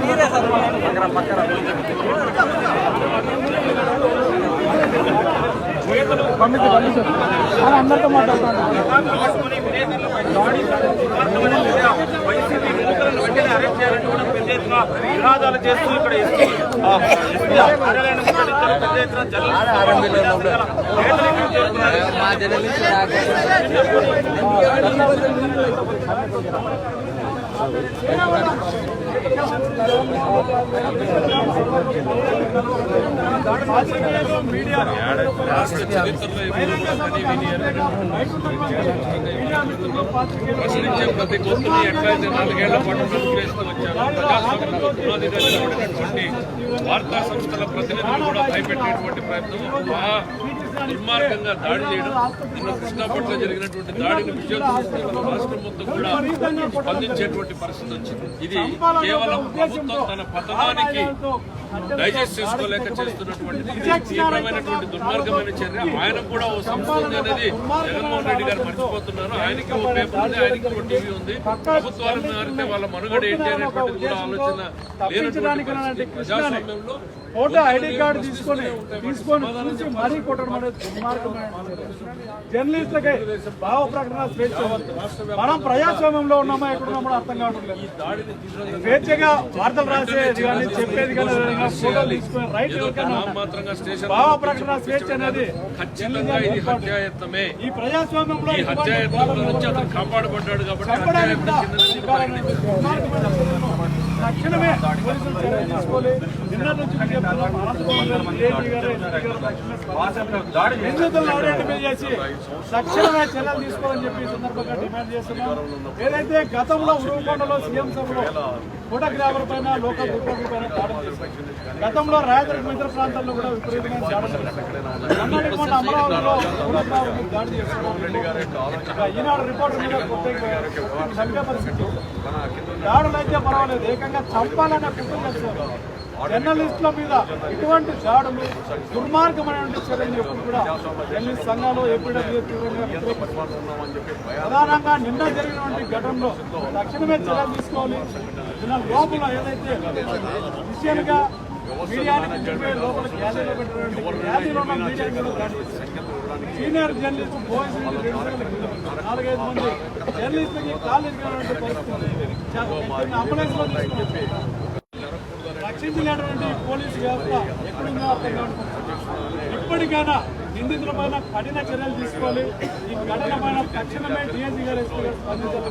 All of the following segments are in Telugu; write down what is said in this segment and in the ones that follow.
మీరే సార్? పక్కన పక్కన. ఎస్పీ కార్యాలయాన్ని ముట్టడించారు. పెద్ద ఎత్తున జనాలు నేతలు ఇక్కడికి చేరుకున్నారు. రాష్ట్ర చరిత్రలో ప్రశ్నించే ప్రతి గొంతుని ఎట్లయితే నాలుగేళ్ళ పాటు నలుగురేస్తూ వచ్చారో ప్రజాస్వామ్యంలో పునాదిగా నిలబడినటువంటి వార్తా సంస్థల ప్రతినిధులు కూడా భయపెట్టేటువంటి ప్రయత్నం మహా దుర్మార్గంగా దాడి చేయడం నిన్న కృష్ణా జరిగినటువంటి దాడిని విజయం రాష్ట్రం మొత్తం కూడా స్పందించేటువంటి పరిస్థితి వచ్చింది. ఇది కేవలం ప్రభుత్వం తన పతనానికి డైజెస్ట్ చేసుకోలేక చేస్తున్నటువంటి తీవ్రమైనటువంటి దుర్మార్గమైన చర్య. ఆయన కూడా ఓ సంస్థ ఉంది అనేది జగన్మోహన్ రెడ్డి గారు మర్చిపోతున్నారు. ఆయనకి ఓ పేపర్ ఉంది ఆయనకి ఓ టీవీ ఉంది. ప్రభుత్వాలు మారితే వాళ్ళ మనుగడ ఏంటి అనేటువంటిది కూడా ఆలోచన లేనటువంటి ప్రజాస్వామ్యంలో ఫోటో ఐడి కార్డు తీసుకొని తీసుకొని చూసి మరీ కొట్టడం జర్నలిస్టులకి భావ ప్రకటన స్వేచ్ఛ. మనం ప్రజాస్వామ్యంలో ఉన్నామా ఎక్కడ ఉన్నామో అర్థం కావడం లేదు. స్వేచ్ఛగా వార్తలు రాసేది కానీ చెప్పేది కానీ ఫోటోలు తీసుకొని రైట్ భావ ప్రకటన స్వేచ్ఛ అనేది ఖచ్చితంగా ఇది హత్యాయత్నమే. ఈ ప్రజాస్వామ్యంలో ఈ హత్యాయత్నం నుంచి అతను కాపాడబడ్డాడు కాబట్టి తక్షణమే పోలీసులు చర్యలు తీసుకోవాలి. నిన్న నుంచి నిందితులను ఐడెంటిఫై చేసి తక్షణమే చర్యలు తీసుకోవాలని చెప్పి సందర్భంగా డిమాండ్ చేస్తున్నాం. ఏదైతే గతంలో ఉరువుకొండలో సీఎం సభలో ఫోటోగ్రాఫర్ పైన లోకల్ రిపోర్టర్ పైన దాడులు చేశారు. గతంలో రాయదుర్గ ఇతర ప్రాంతాల్లో కూడా విపరీతమైన దాడులు చేశారు. అమరావతిలో దాడి చేస్తున్నారు ఈనాడు రిపోర్టర్ మీద కొట్టేకి చంపే పరిస్థితి దాడులు అయితే పర్వాలేదు. ఏకంగా చంపాలనే కుటుంబం చేస్తారు జర్నలిస్టుల మీద ఇటువంటి దాడులు దుర్మార్గమైనటువంటి చర్యలు ఎప్పుడు కూడా జర్నలిస్ట్ సంఘాలు ఎప్పుడు ప్రధానంగా నిన్న జరిగినటువంటి ఘటనలో తక్షణమే చర్యలు తీసుకోవాలి. నిన్న లోపల ఏదైతే విషయంగా మీడియానికి లోపల గ్యాలరీలో పెట్టినటువంటి గ్యాలరీలో మీడియా సీనియర్ జర్నలిస్ట్ బాయ్స్ నుండి నాలుగైదు మంది జర్నలిస్టులకి కాలు ఇరిగినటువంటి పరిస్థితి చాలా అంబులెన్స్లో తీసుకుని పోలీసు వ్యవస్థ ఎక్కడుందో అర్థం కావడం ఇప్పటికైనా నిందితుల పైన కఠిన చర్యలు తీసుకోవాలి ఈ ఘటన పైన తక్షణమే డిఎస్సీ గారు ఎస్పీ గారు స్పందించాలి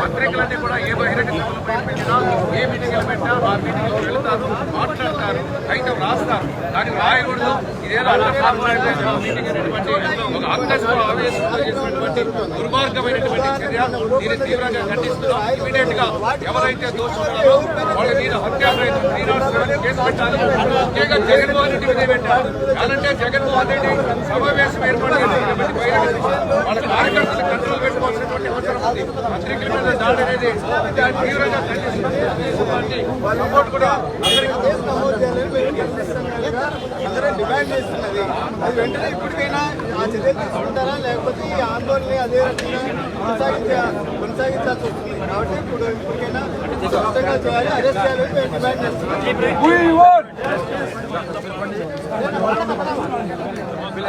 పత్రికలన్నీ కూడా ఏ బహిరంగ సభలు పెట్టినా ఏ మీటింగ్లు పెట్టినా ఆ మీటింగ్లో వెళ్తారు మాట్లాడతారు. అయితే రాస్తారు దానికి రాయకూడదు ఇదేదో మీటింగ్ ఒక ఆవేశంతో చేసినటువంటి దుర్మార్గమైనటువంటి చర్య దీన్ని తీవ్రంగా ఖండిస్తున్నాం ఇమీడియట్గా ఎవరైతే దోషున్నారో వాళ్ళ మీద హత్యాలు త్రీ నాట్ సెవెన్ కేసు పెట్టాలి ముఖ్యంగా జగన్మోహన్ రెడ్డి మీదే పెట్టారు. కాదంటే జగన్మోహన్ రెడ్డి సమావేశం ఏర్పాటు చేసినటువంటి వాళ్ళ కార్యకర్తలు పెట్టుకోవాల్సినటువంటి అవసరం ఉంది. పత్రికల మీద దాడి అనేది కూడా అందరూ డిమాండ్ చేస్తున్నది. అది వెంటనే ఇప్పటికైనా ఆ చర్యలు తీసుకుంటారా? లేకపోతే ఈ ఆందోళన అదే రకంగా కొనసాగించ కొనసాగించాల్సి వస్తుంది. కాబట్టి ఇప్పుడు ఇప్పటికైనా స్పష్టంగా చేయాలి. అరెస్ట్ చేయాలని మేము డిమాండ్ చేస్తున్నాం.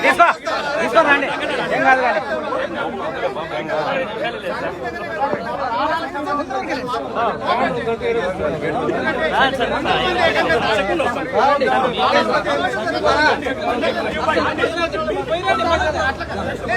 తీసుకో తీసుకో రండి. ఏం కాదు కానీ. అట్లా కట్టచ్చు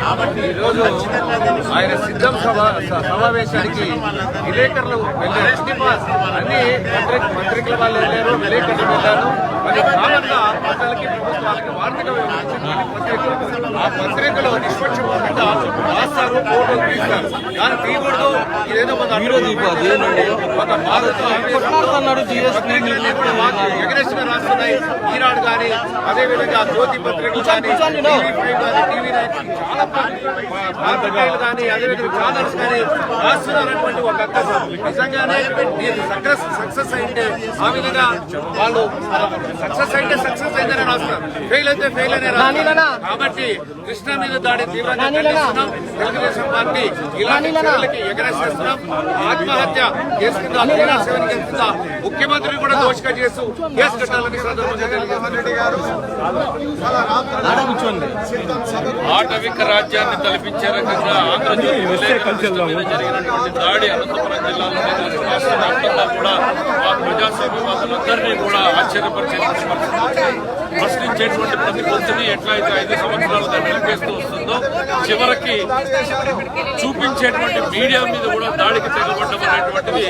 కాబట్టి ఈరోజు ఆయన సిద్ధం సభ సమావేశానికి విలేకరులు వెళ్ళారు. అన్ని పత్రిక- పత్రికల వాళ్ళు వెళ్ళారు విలేకరులు వెళ్ళారు. మరి కామన్ కామన్గా ప్రజలకి ప్రభుత్వాలకి వార్తగా వివరించినటువంటి పత్రికలు ఆ పత్రికలు నిష్పక్షపాతంగా రాస్తారు ఫోటోలు తీస్తారు. కానీ తీయకూడదు. ఇదేదో మన ఒక భారత రాస్తున్నాయి. ఈనాడు కానీ అదేవిధంగా జ్యోతి పత్రికలు కానీ టీవీ ఫైవ్ కానీ టీవీ నైన్ చాలా పత్రికలు కానీ అదేవిధంగా ఛానల్స్ కానీ రాస్తున్నారన్నటువంటి ఒక నిజంగానే ఇది సక్సెస్ సక్సెస్ అయితే ఆ విధంగా వాళ్ళు సక్సెస్ అయితే సక్సెస్ అయిందని రాస్తారు ఫెయిల్ అయితే ఫెయిల్ అనే రాస్తారు కాబట్టి కృష్ణ మీద దాడి తీవ్రంగా ఖండిస్తున్నాం. తెలుగుదేశం పార్టీ ఇలాంటి చర్యలకి ఆత్మహత్య కేసు కింద త్రీ నాట్ సెవెన్ కేసు కింద ముఖ్యమంత్రిని కూడా దోషిగా చేస్తూ కేసు కట్టాలని. ఆటవిక రాజ్యాన్ని తలపించే రకంగా ఆంధ్రజ్యోతి జరిగినటువంటి దాడి అనంతపురం జిల్లాలో రాష్ట్ర వ్యాప్తంగా కూడా ఆ ప్రజాస్వామ్యవాదులందరినీ కూడా ఆశ్చర్యపరిచే పరిస్థితి. ప్రశ్నించే వచ్చేటువంటి ప్రతి గొంతుని ఎట్లయితే ఐదు సంవత్సరాలుగా నిలిపేస్తూ వస్తుందో చివరికి చూపించేటువంటి మీడియా మీద కూడా దాడికి తెగబడ్డం అనేటువంటిది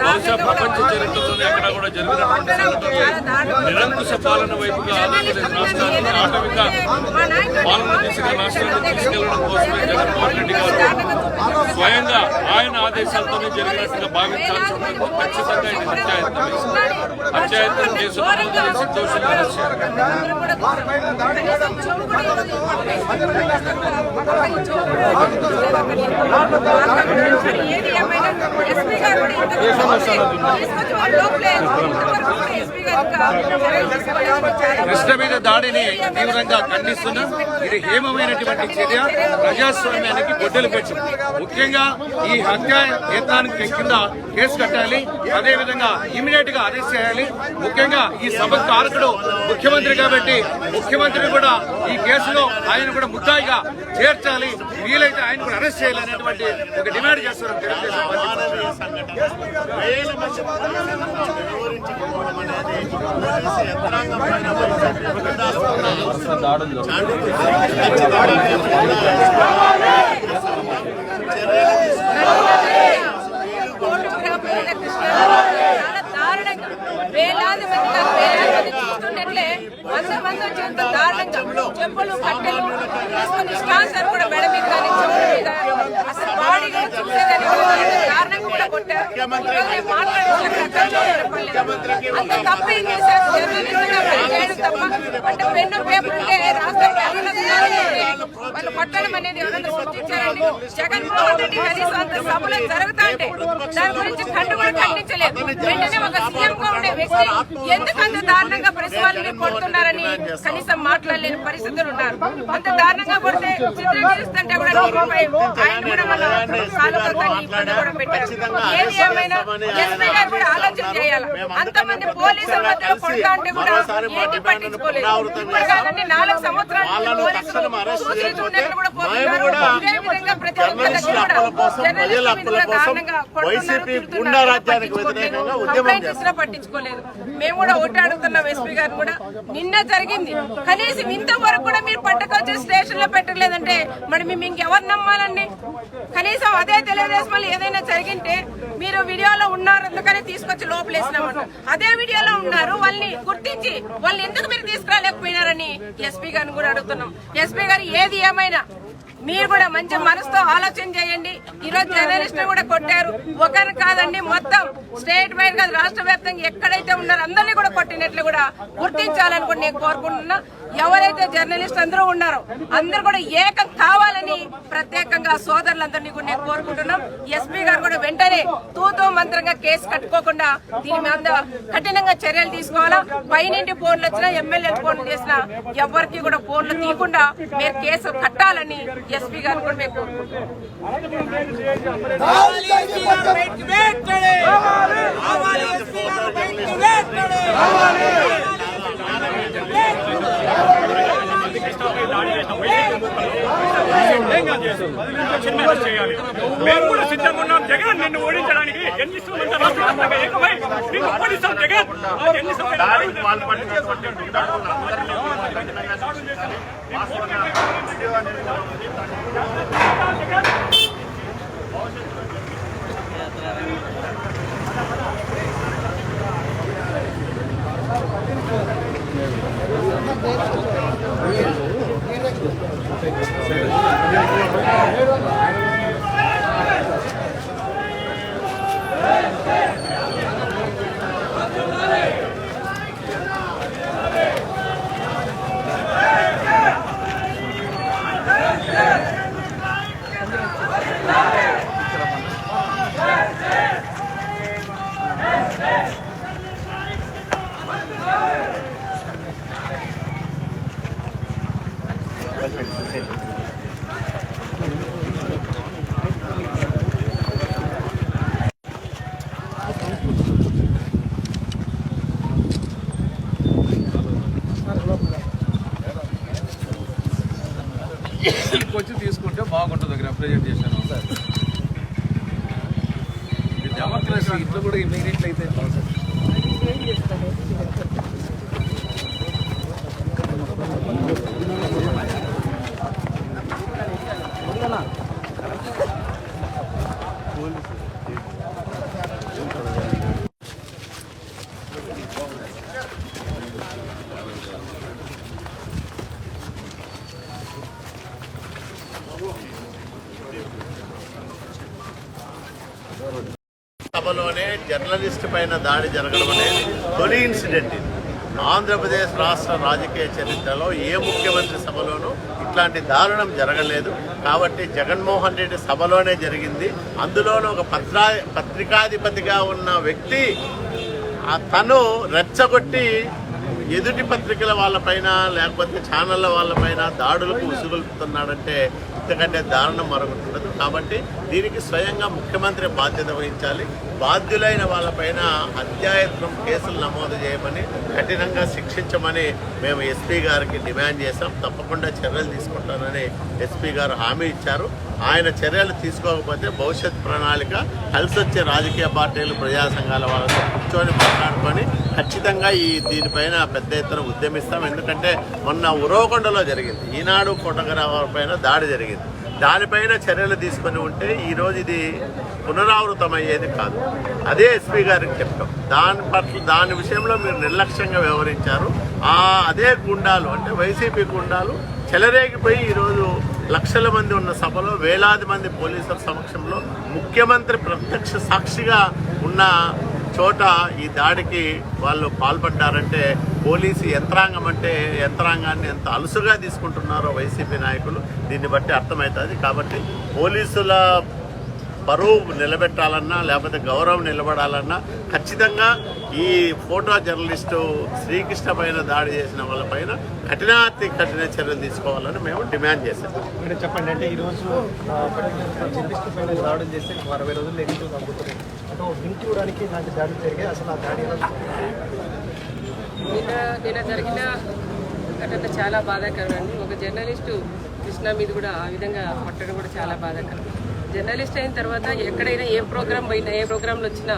బహుశా ప్రపంచ చరిత్రలోనే ఎక్కడ కూడా జరిగినటువంటి సంఘటన. నిరంకుశ పాలన వైపుగా ఆంధ్రప్రదేశ్ రాష్ట్రాన్ని ఆటవిక పాలన దిశగా రాష్ట్రాన్ని తీసుకెళ్ళడం కోసమే జగన్మోహన్ రెడ్డి గారు స్వయంగా ఆయన ఆదేశాలతోనే జరిగినట్టుగా భావించాల్సి ఉంటుంది ఖచ్చితంగా ఇది హత్యాయత్నం హత్యాయత్నం కేసులో నమోదు చేసి ఏది ఏమైనా ఎస్పీ గారు కూడా ఇంత తీసుకొచ్చి వాళ్ళ లోపలే ఎస్పీ కృష్ణ మీద దాడిని తీవ్రంగా ఖండిస్తున్నా ఇది హేమమైనటువంటి చర్య. ప్రజాస్వామ్యానికి గొడ్డలు పెట్టి ముఖ్యంగా ఈ హత్య యత్నానికి కింద కేసు కట్టాలి. అదేవిధంగా ఇమీడియట్గా అరెస్ట్ చేయాలి. ముఖ్యంగా ఈ సభకు కారకుడు ముఖ్యమంత్రి కాబట్టి ముఖ్యమంత్రి కూడా ఈ కేసులో ఆయన కూడా ముద్దాయిగా చేర్చాలి. వీలైతే ఆయన కూడా అరెస్ట్ చేయాలి అనేటువంటి ఒక డిమాండ్ చేస్తున్నారు తెలుగుదేశం పార్టీ వేలాది మంది పోలీసులను వివరించుకోవడం అనేది పోలీసు యంత్రాంగం పైన వైసీపీ ప్రజాస్వామ్యం ఫోటోగ్రాఫర్ల కృష్ణారావు చాలా దారుణంగా వేలాది మంది కాదు, వేలాది మంది చూస్తున్నట్లే వంద మంది వచ్చేంత దారుణంగా చెప్పులు కట్టెలు తీసుకొని స్టాన్సర్ కూడా మెడ మీద కానీ చెవుల మీద అసలు బాడీ కూడా చూసేదాన్ని కూడా కొట్టారు. అంత తప్పు ఏం చేశారు? తప్ప అంటే పెన్ను పేపర్ ఉంటే రాష్ట్రం వాళ్ళు కొట్టడం అనేది ఎవరైనా సృష్టించారండి జగన్మోహన్ రెడ్డి కనీసం అంత సభలు జరుగుతా ఉంటే దాని గురించి కండు కూడా ఖండించలేదు. వెంటనే ఒక ఉండే వ్యక్తి ఎందుకు అంత దారుణంగా ప్రెస్ వాళ్ళని కొడుతున్నారని కనీసం మాట్లాడలేని పరిస్థితులు ఉన్నారు అంత దారుణంగా కొడితే చిత్రీకరిస్తుంటే కూడా నీటిపై ఆయన కూడా మన కాలువతో తల్లి ఇబ్బంది కూడా పెట్టారు. ఏది ఏమైనా ఎస్పీ గారు కూడా ఆలోచన చేయాలి? అంతమంది పోలీసుల మధ్యలో కొడతా అంటే కూడా పట్టించుకోలేదు. నాలుగు సంవత్సరాల పోలీసులు కూడా పోతున్నారు. ఇదే విధంగా ప్రతి పట్టించుకోలేదు. మేము కూడా ఓటు అడుగుతున్నాం ఎస్పీ గారు కూడా. నిన్న జరిగింది. కనీసం ఇంతవరకు కూడా మీరు పట్టుకొచ్చి స్టేషన్లో పెట్టలేదంటే మరి మేము ఇంకెవరు నమ్మాలండి? కనీసం అదే తెలుగుదేశం వాళ్ళు ఏదైనా జరిగింటే మీరు వీడియోలో ఉన్నారు అందుకని తీసుకొచ్చి లోపలేసినామన్న అదే వీడియోలో ఉన్నారు వాళ్ళని గుర్తించి వాళ్ళని ఎందుకు మీరు తీసుకురాలేకపోయినారని ఎస్పీ గారిని కూడా అడుగుతున్నాం. ఎస్పీ గారు ఏది ఏమైనా మీరు కూడా మంచి మనసుతో ఆలోచన చేయండి. ఈరోజు జర్నలిస్ట్ కూడా కొట్టారు. ఒకరు కాదండి మొత్తం స్టేట్ వైడ్ కాదు రాష్ట్ర వ్యాప్తంగా ఎక్కడైతే ఉన్నారో అందరినీ కూడా కొట్టినట్లు కూడా గుర్తించాలని కూడా నేను కోరుకుంటున్నా. ఎవరైతే జర్నలిస్ట్ అందరూ ఉన్నారో అందరూ కూడా ఏకం కావాలని ప్రత్యేకంగా సోదరులందరినీ కూడా నేను కోరుకుంటున్నాం. ఎస్పీ గారు కూడా వెంటనే తూతూ మంత్రంగా కేసు కట్టుకోకుండా దీని మీద కఠినంగా చర్యలు తీసుకోవాలా? పైనింటి ఫోన్లు వచ్చినా ఎమ్మెల్యేలు ఫోన్లు చేసినా ఎవరికి కూడా ఫోన్లు తీయకుండా మీరు కేసు కట్టాలని ఎస్పీ గారు కూడా మేము కోరుకుంటున్నాం మేము కూడా సిద్ధంగా ఉన్నాం జగన్ నిన్ను ఓడించడానికి ఎన్ని ఏకమై ఓడిస్తాం జగన్ ఎన్ని బాగుంటుంది రిప్రజెంటేషన్ ఇది డెమోక్రసీ ఇట్లా కూడా ఇమీడియట్ అయితే సభలోనే జర్నలిస్ట్ పైన దాడి జరగడం అనేది తొలి ఇన్సిడెంట్ ఇది. ఆంధ్రప్రదేశ్ రాష్ట్ర రాజకీయ చరిత్రలో ఏ ముఖ్యమంత్రి సభలోనూ ఇట్లాంటి దారుణం జరగలేదు. కాబట్టి జగన్మోహన్ రెడ్డి సభలోనే జరిగింది. అందులోనూ ఒక పత్రా పత్రికాధిపతిగా ఉన్న వ్యక్తి తను రెచ్చగొట్టి ఎదుటి పత్రికల వాళ్ళపైన లేకపోతే ఛానళ్ళ వాళ్ళపైన దాడులకు ఉసుగొల్పుతున్నాడంటే ఇంతకంటే దారుణం మరొకటి ఉండదు. కాబట్టి దీనికి స్వయంగా ముఖ్యమంత్రి బాధ్యత వహించాలి. బాధ్యులైన వాళ్ళపైన అత్యాయత్నం కేసులు నమోదు చేయమని కఠినంగా శిక్షించమని మేము ఎస్పీ గారికి డిమాండ్ చేశాం. తప్పకుండా చర్యలు తీసుకుంటానని ఎస్పీ గారు హామీ ఇచ్చారు. ఆయన చర్యలు తీసుకోకపోతే భవిష్యత్ ప్రణాళిక కలిసి వచ్చే రాజకీయ పార్టీలు ప్రజా సంఘాల వాళ్ళతో కూర్చొని మాట్లాడుకొని ఖచ్చితంగా ఈ దీనిపైన పెద్ద ఎత్తున ఉద్యమిస్తాం. ఎందుకంటే మొన్న ఉరవకొండలో జరిగింది. ఈనాడు ఫోటోగ్రాఫర్ పైన దాడి జరిగింది. దానిపైన చర్యలు తీసుకొని ఉంటే ఈరోజు ఇది పునరావృతం అయ్యేది కాదు. అదే ఎస్పీ గారికి చెప్పాం. దాని పట్ల దాని విషయంలో మీరు నిర్లక్ష్యంగా వ్యవహరించారు. ఆ అదే గుండాలు అంటే వైసీపీ గుండాలు చెలరేగిపోయి ఈరోజు లక్షల మంది ఉన్న సభలో వేలాది మంది పోలీసుల సమక్షంలో ముఖ్యమంత్రి ప్రత్యక్ష సాక్షిగా ఉన్న చోట ఈ దాడికి వాళ్ళు పాల్పడ్డారంటే పోలీసు యంత్రాంగం అంటే యంత్రాంగాన్ని ఎంత అలుసుగా తీసుకుంటున్నారో వైసీపీ నాయకులు దీన్ని బట్టి అర్థమవుతుంది. కాబట్టి పోలీసుల పరువు నిలబెట్టాలన్నా లేకపోతే గౌరవం నిలబడాలన్నా ఖచ్చితంగా ఈ ఫోటో జర్నలిస్టు శ్రీకృష్ణ పైన దాడి చేసిన వాళ్ళపైన కఠినాతి కఠిన చర్యలు తీసుకోవాలని మేము డిమాండ్ చేశాం. చెప్పండి అంటే ఈరోజు జర్నలిస్ట్ పైన దాడులు చేస్తే అరవై రోజులు అతను లింక్ ఇవ్వడానికి ఇలాంటి దాడి జరిగాయి. అసలు ఆ దాడి నిన్న నిన్న జరిగిన ఘటన చాలా బాధాకరం అండి. ఒక జర్నలిస్టు కృష్ణ మీద కూడా ఆ విధంగా పట్టడం కూడా చాలా బాధాకరం. జర్నలిస్ట్ అయిన తర్వాత ఎక్కడైనా ఏ ప్రోగ్రామ్ పోయినా ఏ ప్రోగ్రాంలు వచ్చినా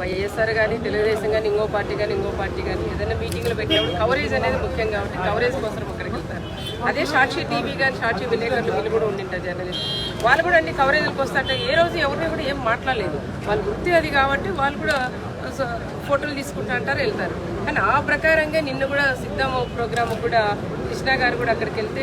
వైఎస్ఆర్ కానీ తెలుగుదేశం కానీ ఇంకో పార్టీ కానీ ఇంకో పార్టీ కానీ ఏదైనా మీటింగ్లు పెట్టినప్పుడు కవరేజ్ అనేది ముఖ్యం కాబట్టి కవరేజ్ కోసం అక్కడికి వెళ్తారు. అదే సాక్షి టీవీ కానీ సాక్షి విలేకరులు వీళ్ళు కూడా ఉండింటారు జర్నలిస్ట్. వాళ్ళు కూడా అన్ని కవరేజ్లకు వస్తారంటే ఏ రోజు ఎవరిని కూడా ఏం మాట్లాడలేదు. వాళ్ళ వృత్తి అది కాబట్టి వాళ్ళు కూడా స- ఫోటోలు తీసుకుంటా అంటారు వెళ్తారు. కానీ ఆ ప్రకారంగా నిన్ను కూడా సిద్ధం ప్రోగ్రామ్ కూడా కృష్ణ గారు కూడా అక్కడికి వెళ్తే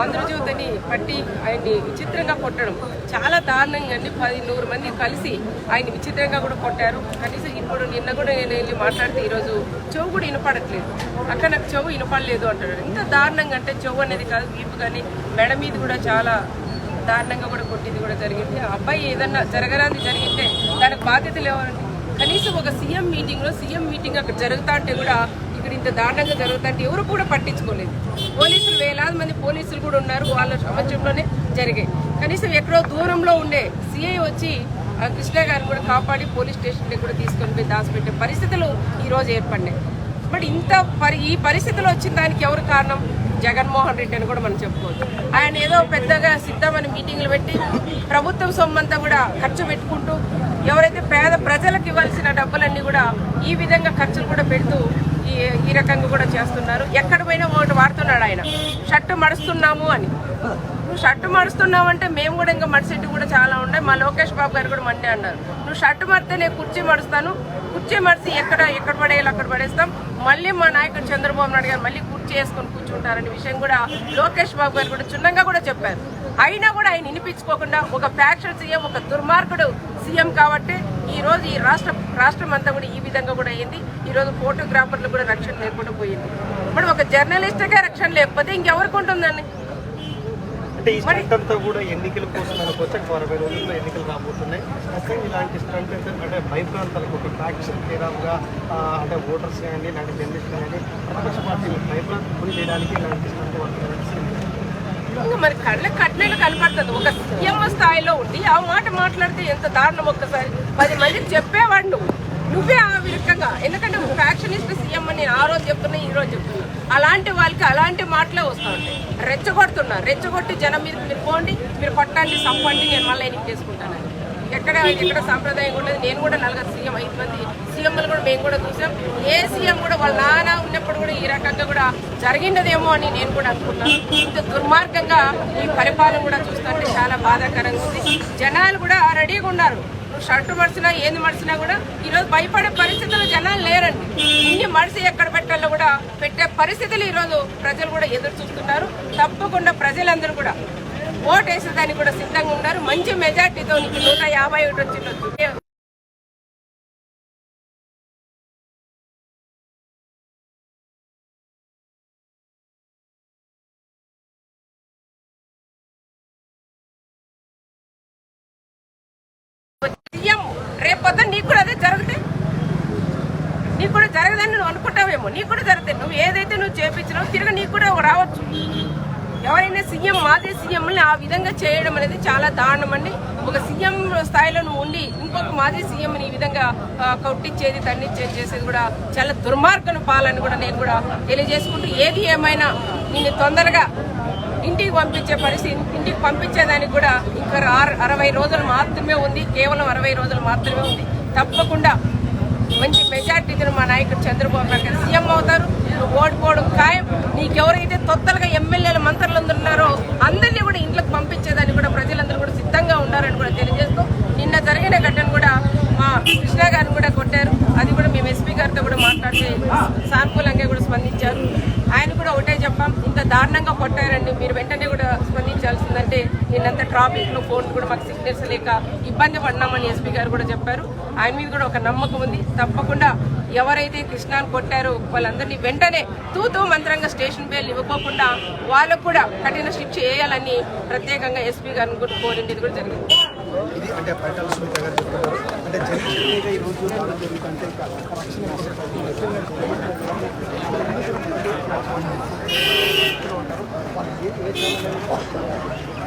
ఆంధ్రజ్యోతిని పట్టి ఆయన్ని విచిత్రంగా కొట్టడం చాలా దారుణంగా అండి. పది నూరు మంది కలిసి ఆయన విచిత్రంగా కూడా కొట్టారు. కనీసం ఇప్పుడు నిన్న కూడా నేను వెళ్ళి మాట్లాడితే ఈరోజు చెవు కూడా వినపడట్లేదు. అక్కడ నాకు చెవు వినపడలేదు అంటాడు ఇంత దారుణంగా అంటే చెవు అనేది కాదు వీపు కానీ మెడ మీద కూడా చాలా దారుణంగా కూడా కొట్టింది కూడా జరిగింది. ఆ అబ్బాయి ఏదన్నా జరగరాంది జరిగితే దానికి బాధ్యతలు ఎవరండి? కనీసం ఒక సీఎం మీటింగ్లో సీఎం మీటింగ్ అక్కడ జరుగుతా అంటే కూడా ఇక్కడ ఇంత దారుణంగా జరుగుతా అంటే ఎవరు కూడా పట్టించుకోలేదు. పోలీసులు వేలాది మంది పోలీసులు కూడా ఉన్నారు వాళ్ళ సమక్షంలోనే జరిగాయి. కనీసం ఎక్కడో దూరంలో ఉండే సీఐ వచ్చి ఆ కృష్ణ గారిని కూడా కాపాడి పోలీస్ స్టేషన్కి కూడా తీసుకొని పోయి దాచిపెట్టే పరిస్థితులు ఈరోజు ఏర్పడినాయి. బట్ ఇంత పరి ఈ పరిస్థితులు వచ్చిన దానికి ఎవరు కారణం? జగన్మోహన్ రెడ్డి అని కూడా మనం చెప్పుకోవచ్చు. ఆయన ఏదో పెద్దగా సిద్ధమని మీటింగ్లు పెట్టి ప్రభుత్వం సొమ్మంతా కూడా ఖర్చు పెట్టుకుంటూ ఎవరైతే పేద ప్రజలకు ఇవ్వాల్సిన డబ్బులన్నీ కూడా ఈ విధంగా ఖర్చులు కూడా పెడుతూ ఈ ఈ రకంగా కూడా చేస్తున్నారు. ఎక్కడ పోయినా ఒకటి వాడుతున్నాడు ఆయన. షర్టు మడుస్తున్నాము అని. నువ్వు షర్టు మడుస్తున్నావంటే మేము కూడా ఇంకా మడిసెట్టు కూడా చాలా ఉన్నాయి. మా లోకేష్ బాబు గారు కూడా మండే అన్నారు. నువ్వు షర్టు మడితే నేను కుర్చీ మడుస్తాను. కుర్చీ మడిసి ఎక్కడ ఎక్కడ పడేయాలి అక్కడ పడేస్తాం. మళ్ళీ మా నాయకుడు చంద్రబాబు నాయుడు గారు మళ్ళీ కుర్చీ వేసుకొని కూర్చుంటారనే విషయం కూడా లోకేష్ బాబు గారు కూడా చున్నంగా కూడా చెప్పారు. అయినా కూడా ఆయన వినిపించుకోకుండా ఒక ఫ్యాక్షన్ సీఎం ఒక దుర్మార్గుడు సీఎం కాబట్టి ఈ రోజు ఈ రాష్ట్ర రాష్ట్రం అంతా కూడా ఈ విధంగా కూడా అయింది. ఈ రోజు ఫోటోగ్రాఫర్లు కూడా రక్షణ లేకుండా పోయింది. ఇప్పుడు ఒక జర్నలిస్ట్కే రక్షణ లేకపోతే ఇంకెవరికి ఉంటుందండి అంటే ఈ స్టంట్ కూడా ఎన్నికల కోసం అనుకోవచ్చు ఇంకో అరవై రోజుల్లో ఎన్నికలు రాబోతున్నాయి. ఖచ్చితంగా ఇలాంటి స్టంట్ అంటే భయప్రాంతాలకు ఒక ఫ్యాక్షన్ అంటే ఓటర్స్ కానీ ఇలాంటి జర్నలిస్టులు కానీ ప్రతిపక్ష పార్టీలు చేయడానికి ఇంకా మరి కళ్ళ కట్నెలు కనపడుతుంది. ఒక సీఎం స్థాయిలో ఉండి ఆ మాట మాట్లాడితే ఎంత దారుణం ఒక్కసారి. పది మందికి చెప్పేవాడు నువ్వే ఆ విధంగా. ఎందుకంటే నువ్వు ఫ్యాక్షనిస్ట్ సీఎం అని ఆ రోజు చెప్తున్నా ఈ రోజు చెప్తున్నా. అలాంటి వాళ్ళకి అలాంటి మాటలే వస్తూ ఉంటాయి రెచ్చగొడుతున్నా. రెచ్చగొట్టి జనం మీద మీరు పోండి మీరు కొట్టండి సంపండి నేను మళ్ళీ ఎన్నిక చేసుకుంటాను ఎక్కడ ఎక్కడ సాంప్రదాయం ఉండదు నేను కూడా నలుగురు సీఎం ఐదు మంది సీఎంలు కూడా మేము కూడా చూసాం. ఏ సీఎం కూడా వాళ్ళ నాన్న ఉన్నప్పుడు కూడా ఈ రకంగా కూడా జరిగినదేమో అని నేను కూడా అనుకున్నాను. ఇంత దుర్మార్గంగా ఈ పరిపాలన కూడా చూస్తుంటే చాలా బాధాకరంగా ఉంది. జనాలు కూడా రెడీగా ఉన్నారు. నువ్వు షర్టు మడిచినా ఏంది మడిచినా కూడా ఈరోజు భయపడే పరిస్థితులు జనాలు లేరండి. ఇన్ని మడిసి ఎక్కడ పెట్టాలో కూడా పెట్టే పరిస్థితులు ఈరోజు ప్రజలు కూడా ఎదురు చూస్తున్నారు. తప్పకుండా ప్రజలందరూ కూడా ఓటేసేదానికి కూడా సిద్ధంగా ఉన్నారు. మంచి మెజార్టీతో నూట యాభై ఒకటి వచ్చిండొచ్చు సీఎం రేపు పొద్దున నీకు కూడా అదే జరిగితే నీకు కూడా జరగదని నువ్వు అనుకుంటావేమో. నీకు కూడా జరుగుతాయి. నువ్వు ఏదైతే నువ్వు చేపించినావు తిరిగి నీకు కూడా రావచ్చు. ఎవరైనా సీఎం మాజీ సీఎంని ఆ విధంగా చేయడం అనేది చాలా దారుణం అండి ఒక సీఎం స్థాయిలో నువ్వు ఉండి ఇంకొక మాజీ సీఎంని ఈ విధంగా కొట్టించేది తండ్రిచ్చేది చేసేది కూడా చాలా దుర్మార్గం పాలని కూడా నేను కూడా తెలియజేసుకుంటూ ఏది ఏమైనా నిన్ను తొందరగా ఇంటికి పంపించే పరిస్థితి ఇంటికి పంపించేదానికి కూడా ఇంకా అరవై రోజులు మాత్రమే ఉంది. కేవలం అరవై రోజులు మాత్రమే ఉంది. తప్పకుండా మంచి మెజార్టీతో మా నాయకుడు చంద్రబాబు నాయుడు సీఎం అవుతారు నువ్వు ఓడిపోవడం ఖాయం. నీకెవరైతే తొత్తలుగా ఎమ్మెల్యేలు మంత్రులు ఉన్నారో అందరినీ కూడా ఇంట్లోకి పంపించేదాన్ని కూడా ప్రజలందరూ కూడా సిద్ధంగా ఉన్నారని కూడా తెలియజేస్తూ నిన్న జరిగిన ఘటన కూడా మా కృష్ణ గారిని కూడా కొట్టారు. అది కూడా మేము ఎస్పీ గారితో కూడా మాట్లాడితే సానుకూలంగా కూడా స్పందించారు. ఆయన కూడా ఒకటే చెప్పాం ఇంత దారుణంగా కొట్టారండి. మీరు వెంటనే కూడా స్పందించాల్సిందంటే నిన్నంత ట్రాఫిక్లో ఫోన్ కూడా మాకు సిగ్నల్స్ లేక ఇబ్బంది పడినామని ఎస్పీ గారు కూడా చెప్పారు. ఆయన మీద కూడా ఒక నమ్మకం ఉంది. తప్పకుండా ఎవరైతే కృష్ణాన్ని కొట్టారో వాళ్ళందరినీ వెంటనే తూతూ మంత్రంగా స్టేషన్ బేల్ ఇవ్వకోకుండా వాళ్ళకు కూడా కఠిన శిక్ష చేయాలని ప్రత్యేకంగా ఎస్పీ గారిని కూడా కోరింది కూడా జరిగింది. అంటే పరిటాల ఈరోజు గారు జరుగుతుంటే రక్షణ ఉంటారు వాళ్ళు ఏ